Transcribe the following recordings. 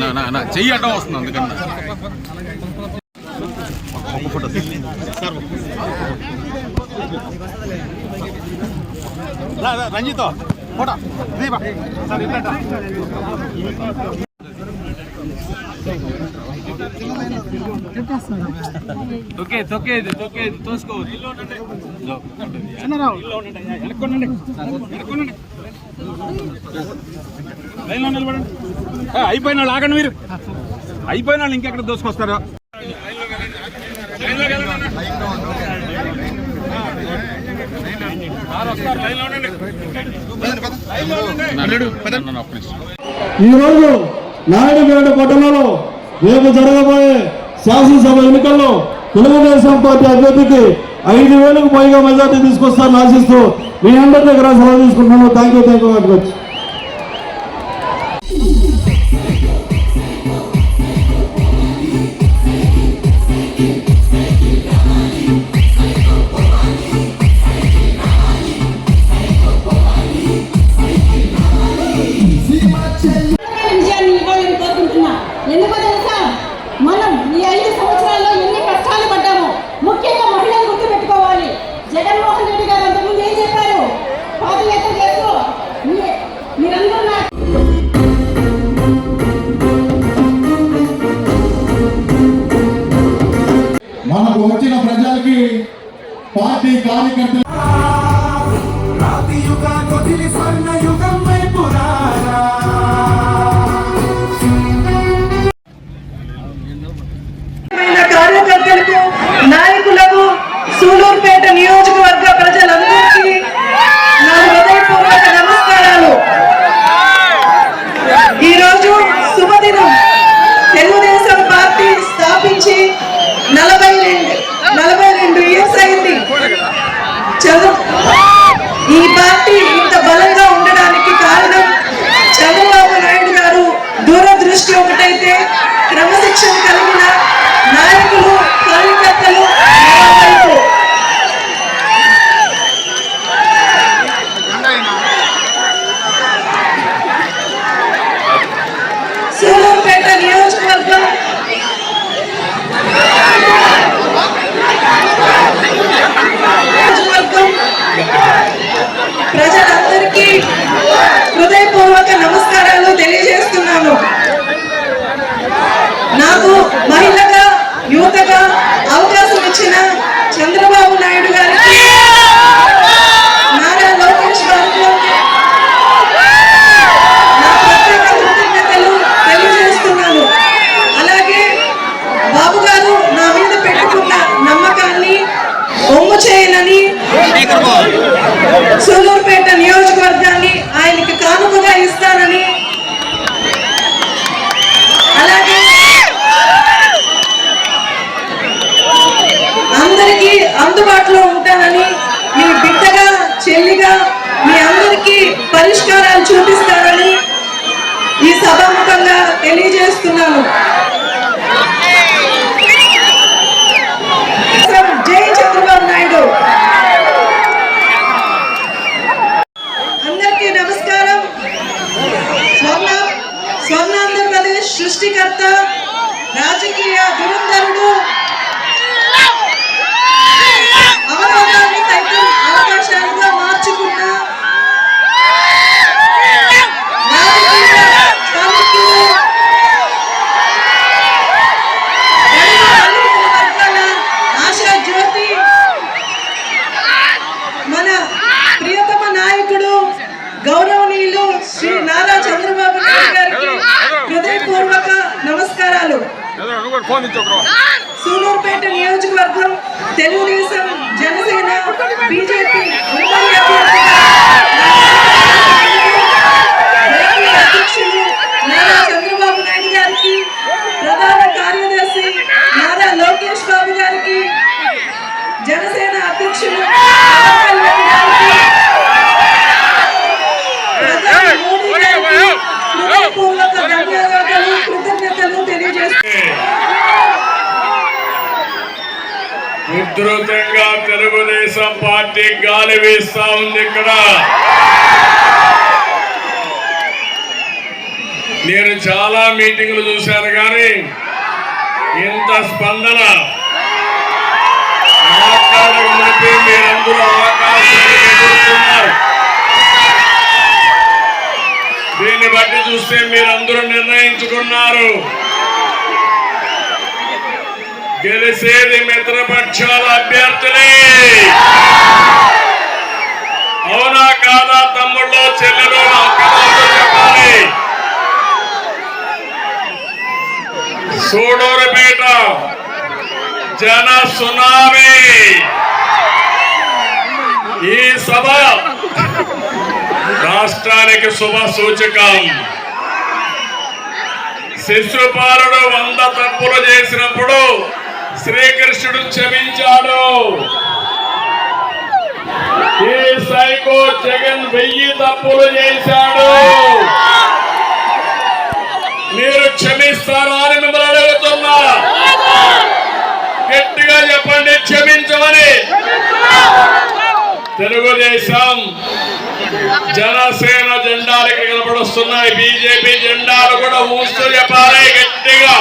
నా నా నా చెయ్యి అడ్డం వస్తుంది అందుకన్నా. రంజితో ఫోటో దీపా సార్ ఇట్లా తొక్కేది తొక్కేది తొక్కేది తోసుకోవద్దు లైన్లో నిలబడండి. అయిపోయిన వాళ్ళు ఆగండి మీరు. అయిపోయిన వాళ్ళు ఇంకెక్కడ దోసుకొస్తారా? ఈరోజు నాయుడుపేట పట్టణంలో రేపు జరగబోయే శాసనసభ ఎన్నికల్లో తెలుగుదేశం పార్టీ అభ్యర్థికి ఐదు వేలకు పైగా మెజార్టీ తీసుకొస్తారని ఆశిస్తూ మీ అందరి దగ్గర సెలవు తీసుకుంటున్నాను. Thank you thank you very much party కార్యకర్తలు కార్యకర్తలకు ఈ తెలియజేస్తున్నాను జై చంద్రబాబు నాయుడు. అందరికీ నమస్కారం. స్వర్ణ స్వర్ణ ఆంధ్రప్రదేశ్ సృష్టికర్త రాజకీయ దురంధరుడు ఫోన్ ఇచ్చి ఒకరు. సూలూరుపేట నియోజకవర్గం తెలుగుదేశం జనసేన బీజేపీ ఉధృతంగా తెలుగుదేశం పార్టీ గాలి వీస్తా ఉంది ఇక్కడ. నేను చాలా మీటింగ్లు చూశాను కానీ ఇంత స్పందన మీరందరూ అవకాశానికి ఎదుర్కొన్నారు. దీన్ని బట్టి చూస్తే మీరందరూ నిర్ణయించుకున్నారు. గెలిసేది మిత్రపక్షాల అభ్యర్థులే అవునా కాదా తమ్ముళ్ళు? చెల్లెలు అక్కలు చెప్పాలి. సూడూరుపేట జన సునామీ. ఈ సభ రాష్ట్రానికి శుభ సూచకం. శిశుపాలుడు వంద తప్పులు చేసినప్పుడు శ్రీకృష్ణుడు క్షమించాడు. ఈ సైకో జగన్ వెయ్యి తప్పులు చేశాడు. మీరు క్షమిస్తారా అని మిమ్మల్ని అడుగుతున్నా. గట్టిగా చెప్పండి క్షమించమని. తెలుగుదేశం జనసేన జెండాలు ఇక్కడ కనపడొస్తున్నాయి బీజేపీ జెండాలు కూడా ఊస్తూ చెప్పాలి గట్టిగా.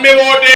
నమ్మి ఓటే